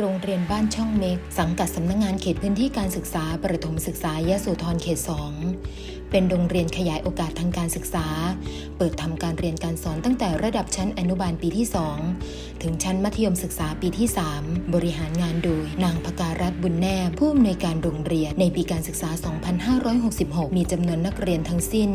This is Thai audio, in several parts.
โรงเรียนบ้านช่องเม็ก สังกัดสำนักงงานเขตพื้นที่การศึกษาประถมศึกษายะโสธรเขต 2 เป็นโรงเรียนขยายโอกาสทางการศึกษา เปิดทำการเรียนการสอนตั้งแต่ระดับชั้นอนุบาลปีที่ 2 ถึงชั้นมัธยมศึกษาปีที่ 3 บริหารงานโดย นางพการัตน์บุญแนบผู้อำนวยการโรงเรียนในปีการศึกษา 2566 มีจำนวนนักเรียนทั้งสิ้น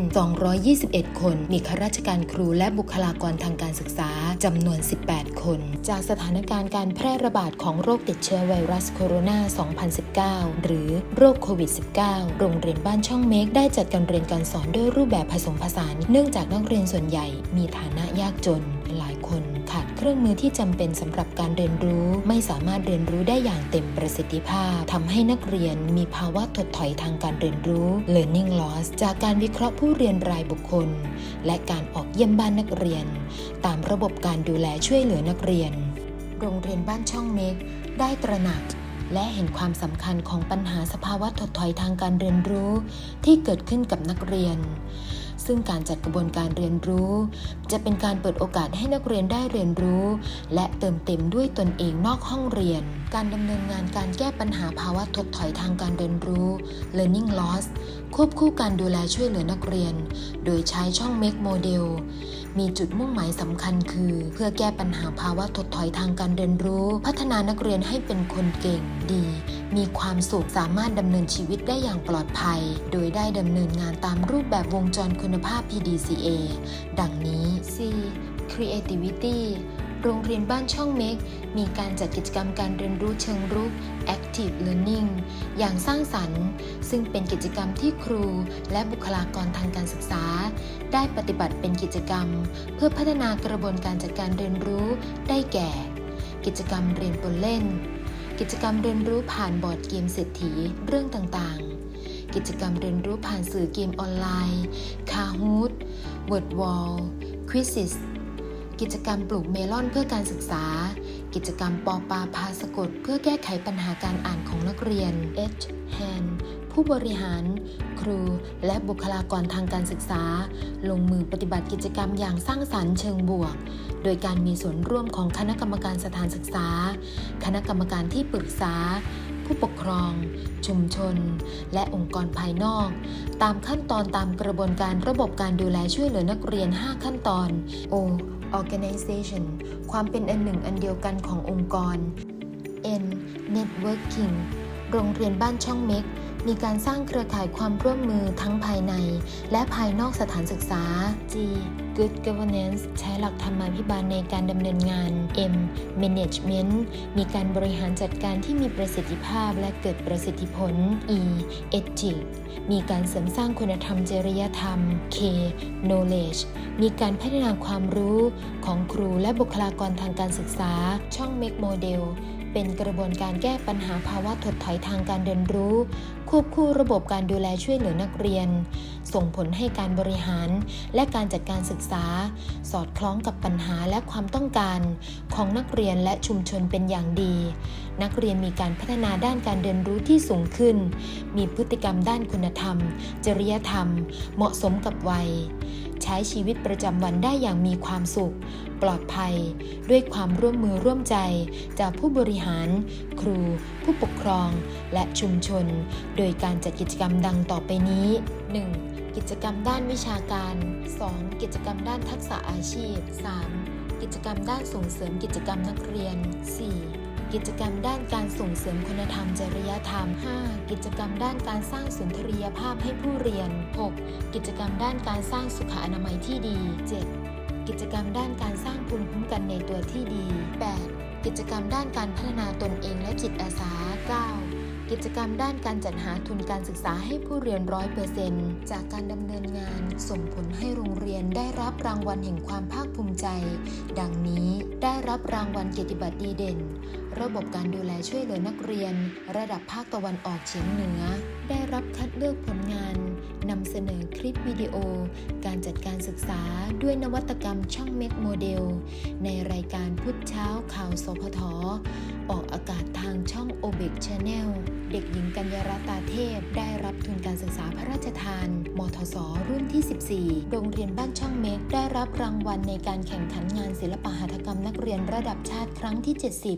221 คน มีข้าราชการครูและบุคลากรทางการศึกษาจำนวน 18 คน จากสถานการณ์การแพร่ระบาดของโรคติดเชื้อไวรัสโคโรนา 2019 หรือโรคโควิด -19 โรงเรียนบ้านช่องเมกได้จัดการเรียนการสอนด้วยรูปแบบผสมผสาน เนื่องจากนักเรียนส่วนใหญ่มีฐานะยากจน หลายคนขาดเครื่องมือที่จำเป็นสำหรับการเรียนรู้ ไม่สามารถเรียนรู้ได้อย่างเต็มประสิทธิภาพทำให้นักเรียนมีภาวะถดถอยทางการเรียนรู้ learning loss จากการวิเคราะห์ผู้เรียนรายบุคคล และการออกเยี่ยมบ้านนักเรียน ตามระบบการดูแลช่วยเหลือนักเรียน โรงเรียนบ้านช่องเมกได้ตระหนัก และเห็นความสำคัญของปัญหาสภาวะถดถอยทางการเรียนรู้ที่เกิดขึ้นกับนักเรียน ซึ่งการจัดกระบวนการเรียนรู้ จะเป็นการเปิดโอกาสให้นักเรียนได้เรียนรู้ และเติมเต็มด้วยตนเองนอกห้องเรียน การดำเนินงานการแก้ปัญหาภาวะถดถอยทางการเรียนรู้ learning loss ควบคู่การดูแลช่วยเหลือนักเรียน โดยใช้ช่อง Make Model มีจุดมุ่งหมายสำคัญคือ เพื่อแก้ปัญหาภาวะถดถอยทางการเรียนรู้ พัฒนานักเรียนให้เป็นคนเก่งดี มีความสุขสามารถดำเนินชีวิตได้อย่างปลอดภัย โดยได้ดำเนินงานตามรูปแบบวงจรคุณภาพ PDCA ดังนี้ C Creativity โรงเรียนบ้านช่องเมกมีการจัดกิจกรรมการเรียนรู้เชิงรุก Active Learning อย่างสร้างสรรค์ ซึ่งเป็นกิจกรรมที่ครูและบุคลากรทางการศึกษา ได้ปฏิบัติเป็นกิจกรรม เพื่อพัฒนากระบวนการจัดการเรียนรู้ได้แก่ กิจกรรมเรียนบนเล่น กิจกรรมเรียนรู้ผ่านบอร์ดเกมเศรษฐีเรื่องต่างๆ กิจกรรมเรียนรู้ผ่านสื่อเกมออนไลน์ Kahoot Word Wall Quizzes กิจกรรมปลูกเมลอนเพื่อการศึกษา กิจกรรมปอปาพาสะกด เพื่อแก้ไขปัญหาการอ่านของนักเรียน H Hand ผู้บริหาร ครู และบุคลากรทางการศึกษา ลงมือปฏิบัติกิจกรรมอย่างสร้างสรรค์เชิงบวก โดยการมีส่วนร่วมของคณะกรรมการสถานศึกษา คณะกรรมการที่ปรึกษา ผู้ปกครอง ชุมชน และองค์กรภายนอก ตามขั้นตอนตามกระบวนการระบบการดูแลช่วยเหลือนักเรียน 5 ขั้นตอน O organization ความเป็นอันหนึ่งอันเดียวกันขององค์กร N networking โรงเรียนบ้านช่องเม็ก มีการสร้างเครือข่ายความร่วมมือทั้งภายใน และภายนอกสถานศึกษา G good governance ใช้หลักธรรมาภิบาลในการดำเนินงาน M management มีการบริหารจัดการที่มีประสิทธิภาพและเกิดประสิทธิผล E ethic มีการเสริมสร้างคุณธรรมจริยธรรม K knowledge มีการพัฒนาความรู้ของครูและบุคลากรทางการศึกษาช่อง Make Model เป็นกระบวนการแก้ปัญหาภาวะถดถอยทางการเรียนรู้ ควบคู่ระบบการดูแลช่วยเหลือนักเรียน ส่งผลให้การบริหาร และการจัดการศึกษา สอดคล้องกับปัญหาและความต้องการ ของนักเรียนและชุมชนเป็นอย่างดี นักเรียนมีการพัฒนาด้านการเรียนรู้ที่สูงขึ้น มีพฤติกรรมด้านคุณธรรม จริยธรรม เหมาะสมกับวัย ใช้ชีวิตประจำวันได้อย่างมีความสุข ปลอดภัย ด้วยความร่วมมือร่วมใจ จากผู้บริหาร ครู ผู้ปกครอง และชุมชน โดยการจัดกิจกรรมดังต่อไปนี้ 1. กิจกรรมด้านวิชาการ 2. กิจกรรมด้านทักษะอาชีพ 3. กิจกรรมด้านส่งเสริมกิจกรรมนักเรียน 4. กิจกรรมด้านการส่งเสริมคุณธรรมจริยธรรม 5. กิจกรรมด้านการสร้างสุนทรียภาพให้ผู้เรียน 6. กิจกรรมด้านการสร้างสุขอนามัยที่ดี 7. กิจกรรมด้านการสร้างภูมิคุ้มกันในตัวที่ดี 8. กิจกรรมด้านการพัฒนาตนเองและจิตอาสา 9. กิจกรรมด้านการจัดหาทุนการศึกษาให้ผู้เรียนร้อยเปอร์เซนต์จากการดำเนินงาน ส่งผลให้โรงเรียนได้รับรางวัลแห่งความภาคภูมิใจ ดังนี้ได้รับรางวัลเกียรติบัตรดีเด่น ระบบการดูแลช่วยเหลือนักเรียน ระดับภาคตะวันออกเฉียงเหนือ ได้รับคัดเลือกผลงานนำเสนอคลิปวิดีโอ การจัดการศึกษาด้วยนวัตกรรมช่องเมกโมเดล ในรายการพุทธเช้าข่าวสพทออกอากาศทางช่องโอเบกชาแนลเด็กหญิงกัญญารัตาเทพ ได้รับทุนการศึกษาพระราชทาน มทศรุ่นที่ 14 โรงเรียนบ้านช่องเมกได้รับรางวัลในการแข่งขันงานศิลปหัตถกรรมนักเรียนระดับชาติครั้งที่ 70